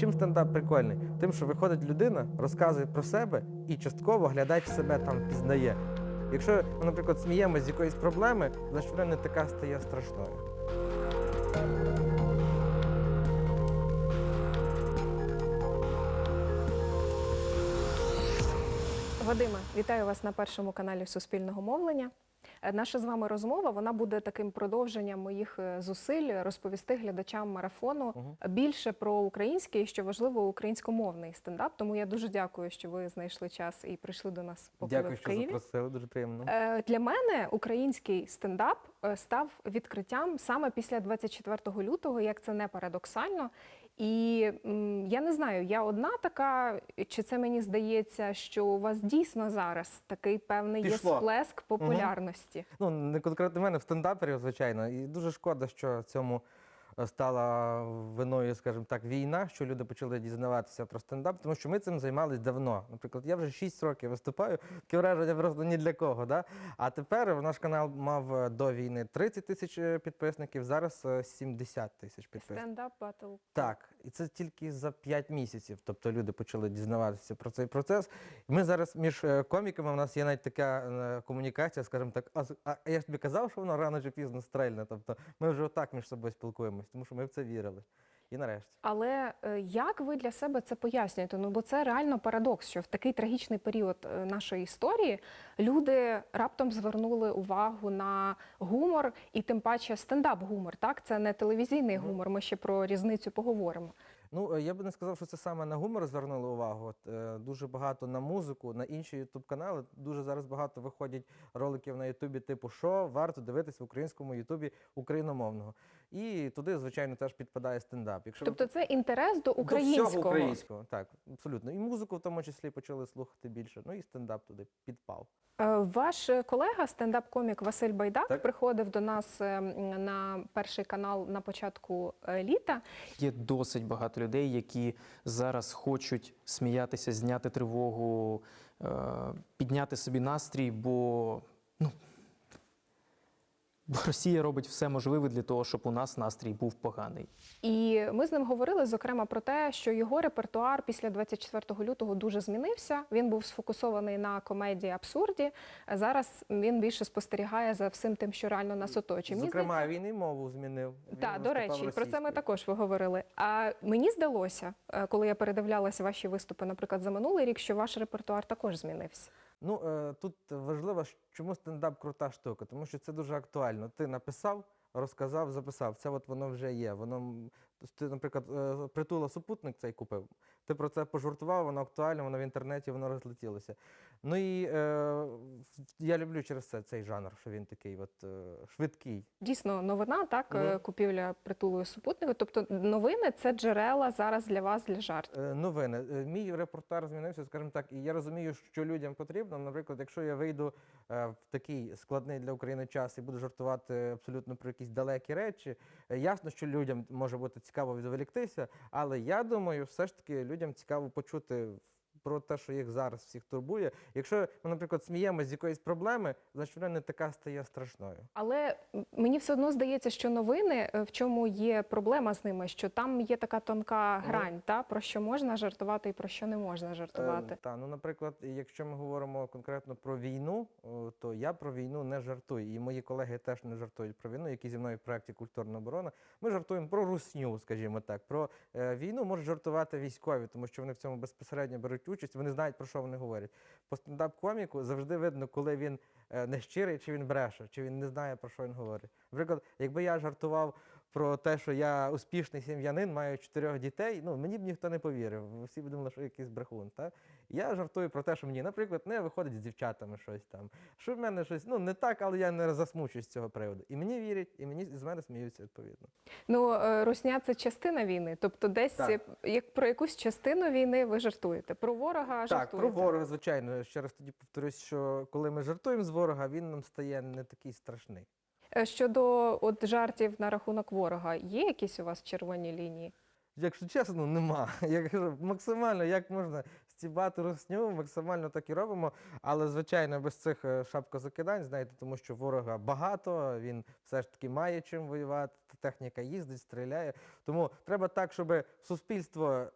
Чим стендап прикольний? Тим, що виходить людина, розказує про себе і частково глядач себе там пізнає. Якщо ми, наприклад, сміємося з якоїсь проблеми, значить вона не така стає страшною. Вадиме, вітаю вас на першому каналі Суспільного мовлення. Е, Наша з вами розмова вона буде таким продовженням моїх е, зусиль розповісти глядачам марафону більше про український і що важливо українськомовний стендап. Тому я дуже дякую, що ви знайшли час і прийшли до нас поки ви Дякую, в що Києві. запросили, дуже приємно. Е, Для мене український стендап став відкриттям саме після 24 лютого, як це не парадоксально. І я не знаю, я одна така, чи це мені здається, що у вас дійсно зараз такий певний Пішло. є сплеск популярності. Ну, не конкретно в мене в стендаперів, звичайно. І дуже шкода, що цьому стала виною, скажімо так, війна, що люди почали дізнаватися про стендап, тому що ми цим займалися давно. Наприклад, я вже 6 років виступаю, таке враження просто ні для кого. Да? А тепер наш канал мав е, до війни 30 тисяч е, підписників, зараз е, 70 тисяч підписників. Стендап батл. Так, і це тільки за 5 місяців. Тобто люди почали дізнаватися про цей процес. Ми зараз між е, коміками у нас є навіть така е, комунікація, скажімо так, а, я ж тобі казав, що воно рано чи пізно стрельне. Тобто ми вже отак між собою спілкуємось, тому що ми в це вірили. І нарешті. Але е, як ви для себе це пояснюєте? Ну бо це реально парадокс, що в такий трагічний період е, нашої історії люди раптом звернули увагу на гумор і тим паче стендап-гумор. Так, це не телевізійний гумор. Ми ще про різницю поговоримо. Ну, е, я би не сказав, що це саме на гумор звернули увагу. От, е, дуже багато на музику, на інші ютуб-канали. Дуже зараз багато виходять роликів на Ютубі, типу, що варто дивитись в українському Ютубі україномовного. І туди, звичайно, теж підпадає стендап. Якщо ви Тобто це інтерес до До українського. всього українського, так, абсолютно. І музику в тому числі почали слухати більше. Ну і стендап туди підпав. Е, Ваш колега, стендап-комік Василь Байдак, Так. приходив до нас е, на перший канал на початку е, літа. Є досить багато людей, які зараз хочуть сміятися, зняти тривогу, підняти собі настрій, бо, ну, бо Росія робить все можливе для того, щоб у нас настрій був поганий. І ми з ним говорили зокрема про те, що його репертуар після 24 лютого дуже змінився. Він був сфокусований на комедії абсурді. Зараз він більше спостерігає за всім тим, що реально нас оточує. Зокрема, він і мову змінив. Так, до речі, про це ми також ви говорили. А мені здалося, е, коли я передивлялася ваші виступи, наприклад, за минулий рік, що ваш репертуар також змінився. Ну е, тут важливо, чому стендап крута штука, тому що це дуже актуально. Ти написав, розказав, записав. Це от воно вже є. Воно ти, наприклад, е, притула супутник цей купив. Ти про це пожартував, воно актуально, воно в інтернеті, воно розлетілося. Ну і е, я люблю через це цей жанр, що він такий от е, швидкий. Дійсно, новина, так, е, купівля притулою супутника. Тобто новини це джерела зараз для вас для жартів. Е, Новини. Е, Мій репортер змінився, скажімо так, і я розумію, що людям потрібно. Наприклад, якщо я вийду в такий складний для України час і буду жартувати абсолютно про якісь далекі речі, ясно, що людям може бути цікаво відволіктися, але я думаю, все ж таки людям цікаво почути. Про те, що їх зараз всіх турбує. Якщо ми, наприклад, сміємося з якоїсь проблеми, значить вона не така стає страшною. Але мені все одно здається, що новини, е, в чому є проблема з ними, що там є така тонка грань, та, про що можна жартувати і про що не можна жартувати. Е, та, ну, наприклад, якщо ми говоримо конкретно про війну, то я про війну не жартую. І мої колеги теж не жартують про війну, які зі мною в проєкті Культурна оборона. Ми жартуємо про русню, скажімо так. Про е, війну можуть жартувати військові, тому що вони в цьому безпосередньо беруть участь, вони знають, про що вони говорять. По стендап-коміку завжди видно, коли він нещирий, не щирий, чи він бреше, чи він не знає, про що він говорить. Наприклад, якби я жартував про те, що я успішний сім'янин, маю чотирьох дітей, ну мені б ніхто не повірив. Всі б думали, що я якийсь брехун. Та? Я жартую про те, що мені, наприклад, не виходить з дівчатами щось там. Що в мене щось, ну не так, але я не засмучуюсь з цього приводу. І мені вірять, і мені з мене сміються відповідно. Ну, е, русня це частина війни. Тобто, десь Так. як про якусь частину війни ви жартуєте. Про ворога Так, жартуєте. про ворога, звичайно. Ще раз тоді повторюсь, що коли ми жартуємо з ворога, він нам стає не такий страшний. Е, Щодо от жартів на рахунок ворога, є якісь у вас червоні лінії? Якщо чесно, нема. Я кажу, максимально як можна стібати русню, максимально так і робимо. Але, звичайно, без цих е, шапкозакидань, знаєте, тому що ворога багато, він все ж таки має чим воювати. Техніка їздить, стріляє. Тому треба так, щоб суспільство е,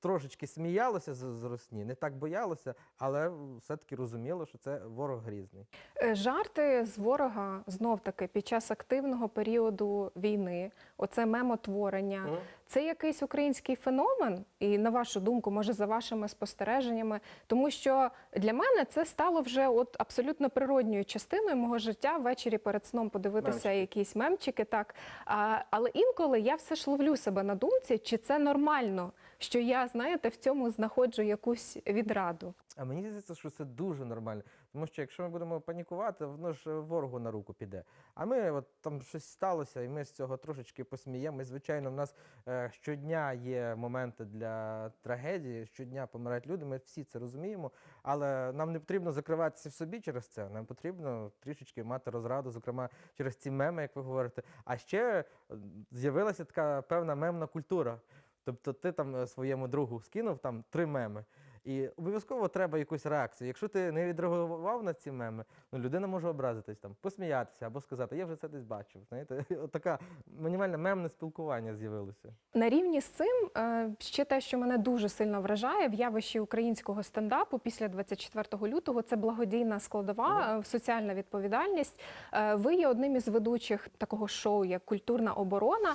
трошечки сміялося з, русні, не так боялося, але все-таки розуміло, що це ворог грізний. Е, Жарти з ворога знов таки під час активного періоду війни, оце мемотворення. Мгм. Це якийсь український феномен, і на вашу думку, може, за вашими спостереженнями, тому що для мене це стало вже от абсолютно природньою частиною мого життя ввечері перед сном подивитися Мемчики. якісь мемчики. Так а, але інколи я все ж ловлю себе на думці, чи це нормально, що я знаєте в цьому знаходжу якусь відраду. А мені здається, що це дуже нормально. Тому що якщо ми будемо панікувати, воно ж ворогу на руку піде. А ми от там щось сталося, і ми з цього трошечки посміємо. Звичайно, в нас е, щодня є моменти для трагедії, щодня помирають люди. Ми всі це розуміємо. Але нам не потрібно закриватися в собі через це. Нам потрібно трішечки мати розраду, зокрема через ці меми, як ви говорите. А ще е, з'явилася така певна мемна культура. Тобто ти там е, своєму другу скинув там три меми. І обов'язково треба якусь реакцію. Якщо ти не відреагував на ці меми, ну людина може образитись там, посміятися або сказати, я вже це десь бачив. Знаєте, така мінімальне мемне спілкування з'явилося. На рівні з цим е, ще те, що мене дуже сильно вражає в явищі українського стендапу після 24 лютого, це благодійна складова, е, соціальна відповідальність. Е, Ви є одним із ведучих такого шоу, як культурна оборона.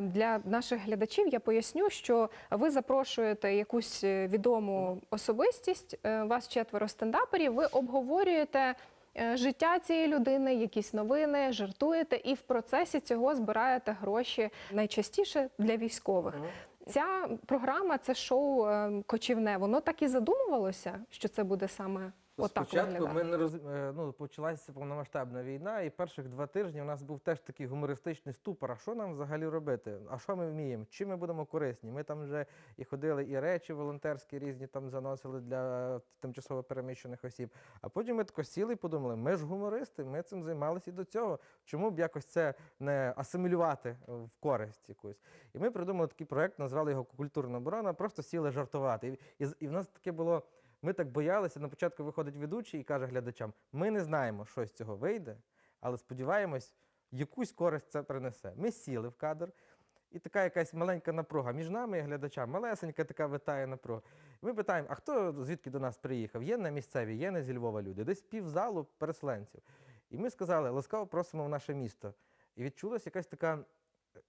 Для наших глядачів я поясню, що ви запрошуєте якусь відому особистість, е, вас четверо стендаперів. Ви обговорюєте. е, Життя цієї людини, якісь новини, жартуєте, і в процесі цього збираєте гроші найчастіше для військових. Ця програма, це шоу е, кочівне. Воно так і задумувалося, що це буде саме отак Спочатку ми не роз... е, ну, почалася повномасштабна війна, і перших два тижні у нас був теж такий гумористичний ступор. А що нам взагалі робити? А що ми вміємо? Чим ми будемо корисні? Ми там вже і ходили, і речі волонтерські різні там заносили для тимчасово переміщених осіб. А потім ми тако сіли і подумали: ми ж гумористи, ми цим займалися і до цього. Чому б якось це не асимілювати в користь якусь? І ми придумали такий проект, назвали його Культурна оборона, просто сіли жартувати. І, і, і в нас таке було. Ми так боялися. На початку виходить ведучий і каже глядачам: ми не знаємо, що з цього вийде, але сподіваємось, якусь користь це принесе. Ми сіли в кадр, і така якась маленька напруга між нами і глядачами, малесенька така витає напруга. Ми питаємо: а хто звідки до нас приїхав? Є на місцеві, є не зі Львова люди, десь півзалу переселенців. І ми сказали, ласкаво просимо в наше місто. І відчулася якась така е,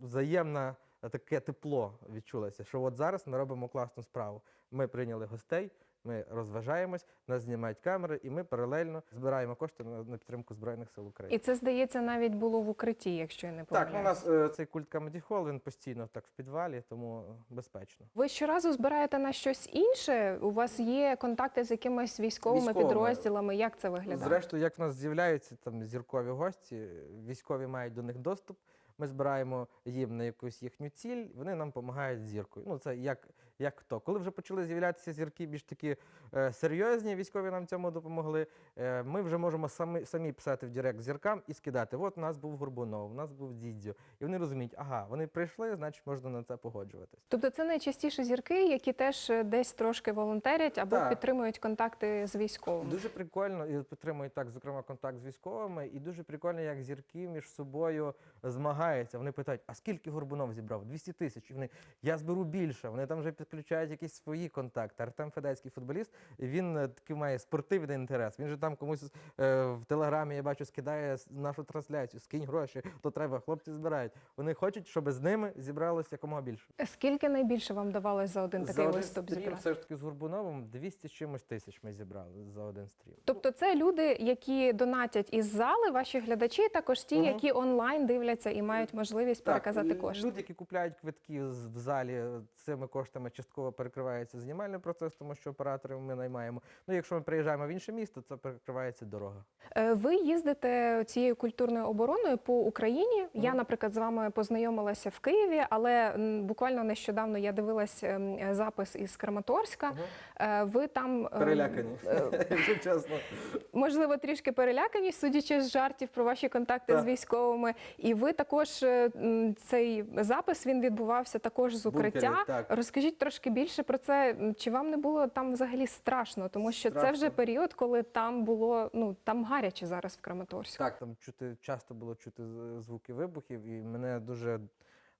взаємна таке тепло відчулося, що от зараз ми робимо класну справу. Ми прийняли гостей, ми розважаємось, нас знімають камери, і ми паралельно збираємо кошти на, підтримку Збройних сил України. І це здається навіть було в укритті, якщо я не Так, помиляюсь. у нас е, цей культ Comedy Hall, він постійно так в підвалі, тому безпечно. Ви щоразу збираєте на щось інше? У вас є контакти з якимись військовими, Військовими. підрозділами? Як це виглядає? Зрештою, як в нас з'являються там зіркові гості, військові мають до них доступ. Ми збираємо їм на якусь їхню ціль, вони нам допомагають з зіркою. Ну, це як, як хто. Коли вже почали з'являтися зірки більш такі е, серйозні, військові нам цьому допомогли. Е, ми вже можемо самі, самі писати в Директ зіркам і скидати. От у нас був Горбунов, у нас був Дідзьо. І вони розуміють, ага, вони прийшли, значить можна на це погоджуватись. Тобто це найчастіше зірки, які теж е, десь трошки волонтерять або Так. підтримують контакти з військовими. Дуже прикольно і підтримують так, зокрема, контакт з військовими. І дуже прикольно, як зірки між собою змагаються. Вони питають, а скільки Горбунов зібрав? 200 тисяч. І вони, я зберу більше. Вони там вже підключають якісь свої контакти. Артем Федецький футболіст, він е, такий має спортивний інтерес. Він же там комусь е, в телеграмі, я бачу, скидає нашу трансляцію, скинь гроші, то треба, хлопці збирають. Вони хочуть, щоб з ними зібралося якомога більше. Скільки найбільше вам давалось за один такий один виступ стрім, зібрати? все ж таки з Горбуновим 200 з чимось тисяч ми зібрали за один стрім. Тобто це люди, які донатять із зали, ваші глядачі, також ті, Мгм. які онлайн дивляться і мають можливість переказати кошти. Люди, які купляють квитки в залі, цими коштами частково перекривається знімальний процес, тому що операторів ми наймаємо. Ну, якщо ми приїжджаємо в інше місто, це перекривається дорога. Е, Ви їздите цією культурною обороною по Україні. Я, наприклад, з вами познайомилася в Києві, але буквально нещодавно я дивилась ем, запис із Краматорська. Е, Ви там ем, Перелякані, е, якщо чесно. можливо трішки перелякані, судячи з жартів про ваші контакти з військовими. І ви також також е, м, цей запис він відбувався також з укриття. так. Розкажіть трошки більше про це. Чи вам не було там взагалі страшно? Тому що це вже період, коли там було ну там гаряче зараз в Краматорську. Так, там чути часто було чути звуки вибухів, і мене дуже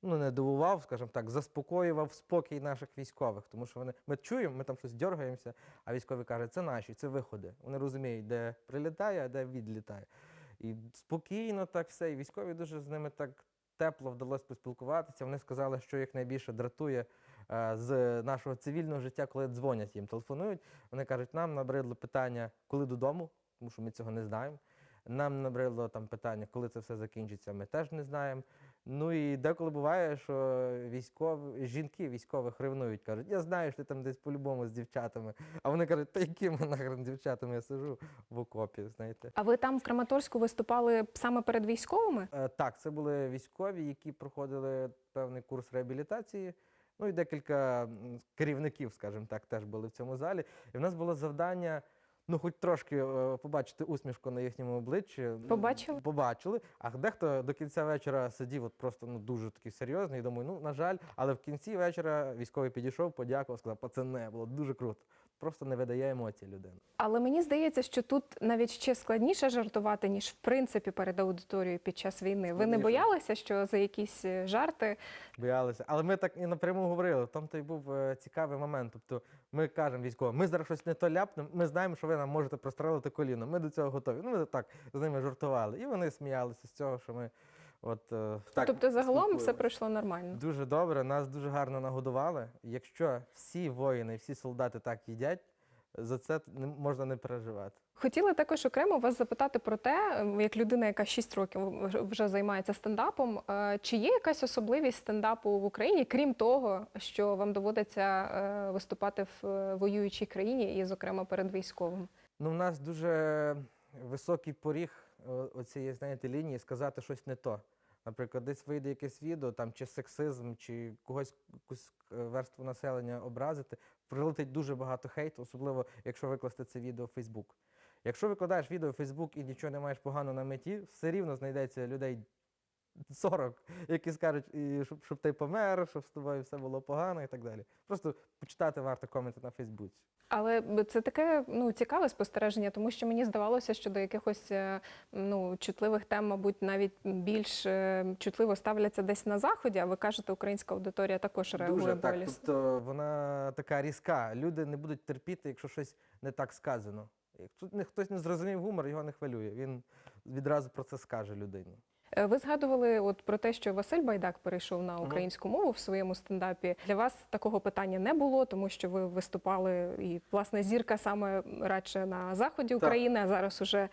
ну не дивував, скажімо так, заспокоював спокій наших військових, тому що вони ми чуємо, ми там щось дергаємося, а військові кажуть, це наші, це виходи. Вони розуміють, де прилітає, а де відлітає. І спокійно так все. І військові дуже з ними так тепло вдалося поспілкуватися. Вони сказали, що їх найбільше дратує з нашого цивільного життя, коли дзвонять їм, телефонують. Вони кажуть, нам набридло питання, коли додому, тому що ми цього не знаємо. Нам набридло там питання, коли це все закінчиться, ми теж не знаємо. Ну і деколи буває, що військові жінки військових ревнують, кажуть, я знаю, що ти там десь по-любому з дівчатами. А вони кажуть, та якими нахрен дівчатами я сижу в окопі, знаєте. А ви там в Краматорську виступали саме перед військовими? Е, Так, це були військові, які проходили певний курс реабілітації. Ну і декілька керівників, скажімо так, теж були в цьому залі. І в нас було завдання. Ну, хоч трошки е, побачити усмішку на їхньому обличчі. Побачили? Побачили. А дехто до кінця вечора сидів от просто ну, дуже такий серйозний. І думаю, ну, на жаль, але в кінці вечора військовий підійшов, подякував, сказав, пацане, було дуже круто. Просто не видає емоцій людина. Але мені здається, що тут навіть ще складніше жартувати, ніж в принципі перед аудиторією під час війни. Ви не Складніше. боялися, що за якісь е, жарти Боялися. Але ми так і напряму говорили. Там той був е, цікавий момент. Тобто ми кажемо військовим, ми зараз щось не то ляпнемо, ми знаємо, що ви нам можете прострелити коліно. Ми до цього готові. Ну, ми так з ними жартували. І вони сміялися з цього, що ми от е, так. тобто, загалом все пройшло нормально. Дуже добре, нас дуже гарно нагодували. Якщо всі воїни, всі солдати так їдять, за це не можна не переживати. Хотіла також окремо вас запитати про те, як людина, яка 6 років вже- займається стендапом, е, чи є якась особливість стендапу в Україні, крім того, що вам доводиться е, виступати в воюючій країні і, зокрема, перед військовим? Ну, в нас дуже високий поріг оцієї, знаєте, лінії сказати щось не то. Наприклад, десь вийде якесь відео, там чи сексизм, чи когось якусь е, верству населення образити, прилетить дуже багато хейту, особливо якщо викласти це відео в Фейсбук. Якщо викладаєш відео в Фейсбук і нічого не маєш погано на меті, все рівно знайдеться людей 40, які скажуть, і щоб, щоб ти помер, щоб з тобою все було погано і так далі. Просто почитати варто коменти на Фейсбуці. Але це таке ну цікаве спостереження, тому що мені здавалося, що до якихось е, ну чутливих тем, мабуть, навіть більш е, чутливо ставляться десь на заході. А ви кажете, українська аудиторія також реагує Дуже так. болісно. Тобто вона така різка. Люди не будуть терпіти, якщо щось не так сказано. Якщо хтось не зрозумів гумор, його не хвилює. Він відразу про це скаже людині. Е, Ви згадували от про те, що Василь Байдак перейшов на українську мову в своєму стендапі. Для вас такого питання не було, тому що ви виступали і власне зірка саме радше на заході Так. України, а зараз уже е,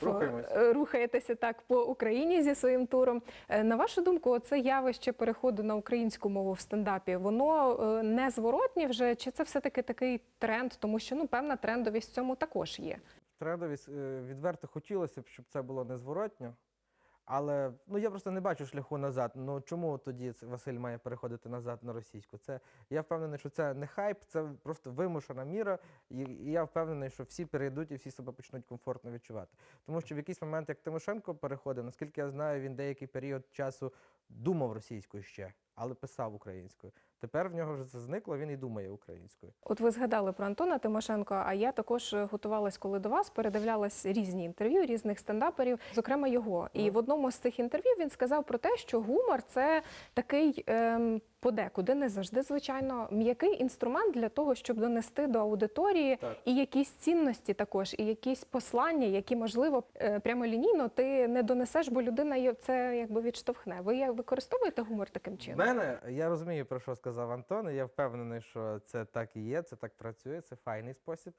в- е, рухаєтеся так по Україні зі своїм туром. Е, на вашу думку, це явище переходу на українську мову в стендапі, воно е, не зворотнє вже, чи це все таки такий тренд, тому що ну певна трендовість в цьому також є. Трендовість відверто хотілося б, щоб це було незворотньо. Але ну я просто не бачу шляху назад. Ну чому тоді Василь має переходити назад на російську? Це я впевнений, що це не хайп, це просто вимушена міра. І, і я впевнений, що всі перейдуть і всі себе почнуть комфортно відчувати. Тому що в якийсь момент, як Тимошенко переходив, наскільки я знаю, він деякий період часу думав російською ще, але писав українською. Тепер в нього вже це зникло, він і думає українською. От ви згадали про Антона Тимошенко, а я також е, готувалась, коли до вас передивлялась різні інтерв'ю різних стендаперів, зокрема його. І Ну. в одному з цих інтерв'ю він сказав про те, що гумор це такий ем, подекуди, не завжди, звичайно, м'який інструмент для того, щоб донести до аудиторії Так. і якісь цінності також, і якісь послання, які можливо е, прямолінійно ти не донесеш, бо людина це якби відштовхне. Ви використовуєте гумор таким чином? мене я розумію, про що сказав Антон. і Я впевнений, що це так і є, це так працює, це файний спосіб.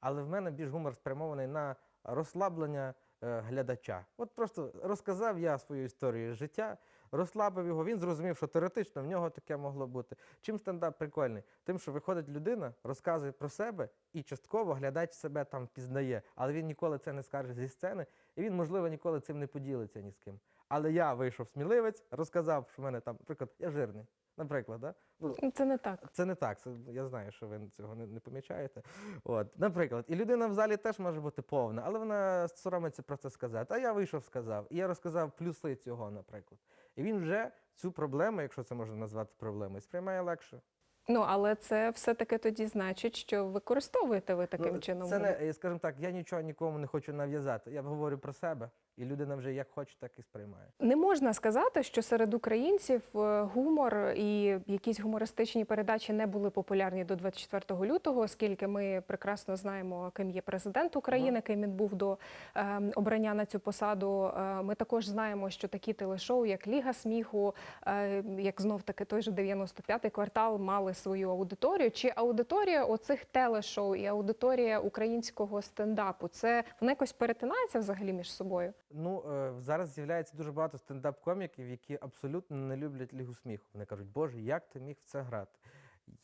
Але в мене більш гумор спрямований на розслаблення е, глядача. От просто розказав я свою історію життя, розслабив його. Він зрозумів, що теоретично в нього таке могло бути. Чим стендап прикольний? Тим, що виходить людина, розказує про себе, і частково глядач себе там впізнає, але він ніколи це не скаже зі сцени, і він, можливо, ніколи цим не поділиться ні з ким. Але я вийшов сміливець, розказав, що в мене там, наприклад, я жирний. Наприклад, да? ну, Це не так. це не так. Це, я знаю, що ви цього не, не помічаєте. От, наприклад, і людина в залі теж може бути повна, але вона соромиться про це сказати. А я вийшов, сказав, і я розказав плюси цього, наприклад. І він вже цю проблему, якщо це можна назвати проблемою, сприймає легше. Ну але це все-таки тоді значить, що використовуєте ви таким Ну, чином. Це не, скажімо так, я нічого нікому не хочу нав'язати. Я говорю про себе, і людина вже як хоче, так і сприймає. Не можна сказати, що серед українців е, гумор і якісь гумористичні передачі не були популярні до 24 лютого, оскільки ми прекрасно знаємо, ким є президент України, ким він був до е, обрання на цю посаду. Е, Ми також знаємо, що такі телешоу, як Ліга сміху, е, як знов таки той же 95-й квартал, мали свою аудиторію. Чи аудиторія оцих телешоу і аудиторія українського стендапу це вона якось перетинається взагалі між собою? Ну е, зараз з'являється дуже багато стендап-коміків, які абсолютно не люблять лігу сміху. Вони кажуть, Боже, як ти міг в це грати?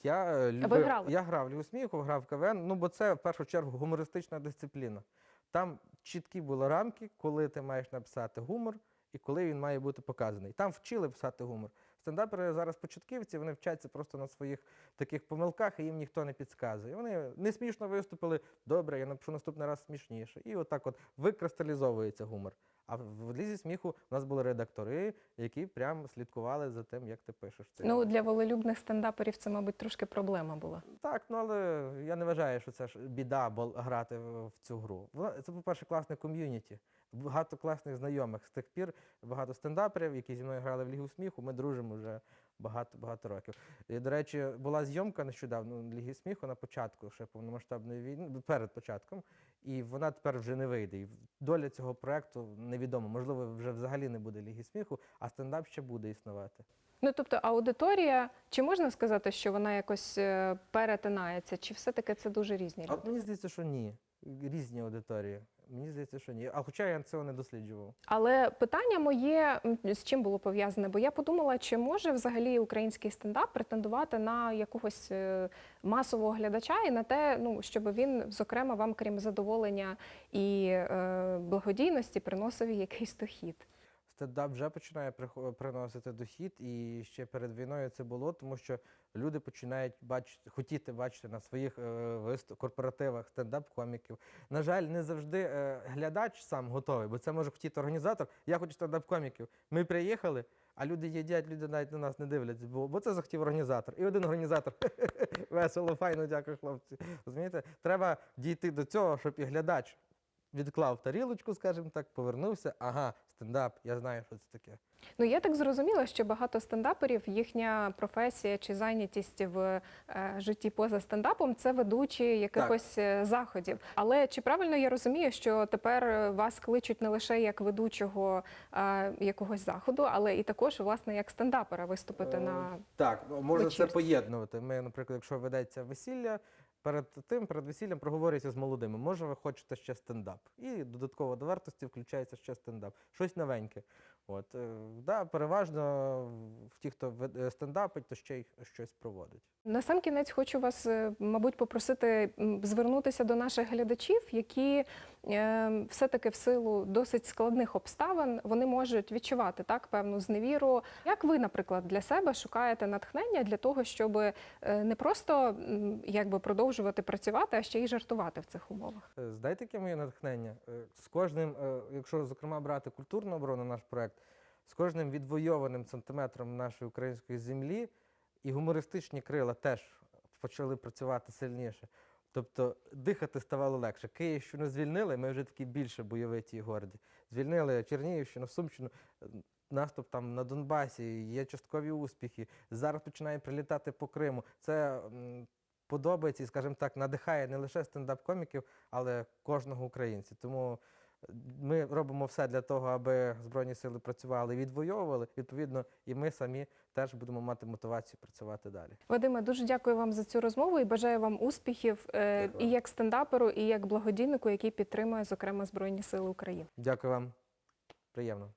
Я е, любив, грали? я грав лігу сміху, грав КВН, ну бо це в першу чергу гумористична дисципліна. Там чіткі були рамки, коли ти маєш написати гумор і коли він має бути показаний. Там вчили писати гумор. Стендапери зараз початківці, вони вчаться просто на своїх таких помилках, і їм ніхто не підказує. Вони не смішно виступили, добре, я напишу наступний раз смішніше. І отак от викристалізовується гумор. А в лізі сміху у нас були редактори, які прямо слідкували за тим, як ти пишеш це. Ну для волелюбних стендаперів це, мабуть, трошки проблема була. Так, ну але я не вважаю, що це ж біда бо грати в цю гру. Це, по-перше, класне ком'юніті. Багато класних знайомих. З тих пір багато стендаперів, які зі мною грали в Лігу сміху. Ми дружимо вже багато-багато років. І, до речі, була зйомка нещодавно Ліги сміху на початку ще повномасштабної війни, перед початком, і вона тепер вже не вийде. І доля цього проекту невідома. Можливо, вже взагалі не буде Ліги сміху, а стендап ще буде існувати. Ну тобто аудиторія, чи можна сказати, що вона якось е, перетинається, чи все-таки це дуже різні А люди? от мені здається, що ні. Різні аудиторії. Мені здається, що ні. А хоча я цього не досліджував. Але питання моє з чим було пов'язане? Бо я подумала, чи може взагалі український стендап претендувати на якогось е, масового глядача і на те, ну щоб він, зокрема, вам, крім задоволення і е, благодійності, приносив якийсь дохід. Стендап вже починає приносити дохід, і ще перед війною це було, тому що люди починають бачити, хотіти бачити на своїх е, корпоративах стендап-коміків. На жаль, не завжди е, глядач сам готовий, бо це може хотіти організатор. Я хочу стендап-коміків. Ми приїхали, а люди їдять, люди навіть на нас не дивляться, бо, бо це захотів організатор. І один організатор весело, файно, дякую, хлопці. Розумієте, треба дійти до цього, щоб і глядач відклав тарілочку, скажімо так, повернувся. Ага, стендап, я знаю, що це таке. Ну я так зрозуміла, що багато стендаперів, їхня професія чи зайнятість в е, житті поза стендапом це ведучі якихось е, заходів. Але чи правильно я розумію, що тепер е, вас кличуть не лише як ведучого е, якогось заходу, але і також власне як стендапера виступити Е, на Так, можна це поєднувати. Ми, наприклад, якщо ведеться весілля, перед тим, перед весіллям проговорюється з молодими. Може, ви хочете ще стендап. І додатково до вартості включається ще стендап. Щось новеньке. От, е, да, переважно в ті, хто е, стендапить, то ще й щось проводить. На сам кінець хочу вас, е, мабуть, попросити звернутися до наших глядачів, які все-таки в силу досить складних обставин вони можуть відчувати так певну зневіру. Як ви, наприклад, для себе шукаєте натхнення для того, щоб не просто якби продовжувати працювати, а ще й жартувати в цих умовах? Знаєте, яке моє натхнення? З кожним, якщо зокрема брати культурну оборону, наш проект, з кожним відвойованим сантиметром нашої української землі і гумористичні крила теж почали працювати сильніше. Тобто дихати ставало легше. Київщину звільнили, ми вже такі більше бойовиті і горді. Звільнили Чернігівщину, Сумщину, наступ там на Донбасі, є часткові успіхи. Зараз починає прилітати по Криму. Це подобається і, скажімо так, надихає не лише стендап-коміків, але кожного українця. Тому ми робимо все для того, аби Збройні сили працювали і відвоювали. Відповідно, і ми самі теж будемо мати мотивацію працювати далі. Вадиме, дуже дякую вам за цю розмову і бажаю вам успіхів е, Дякую. і як стендаперу, і як благодійнику, який підтримує зокрема Збройні Сили України. Дякую вам. Приємно.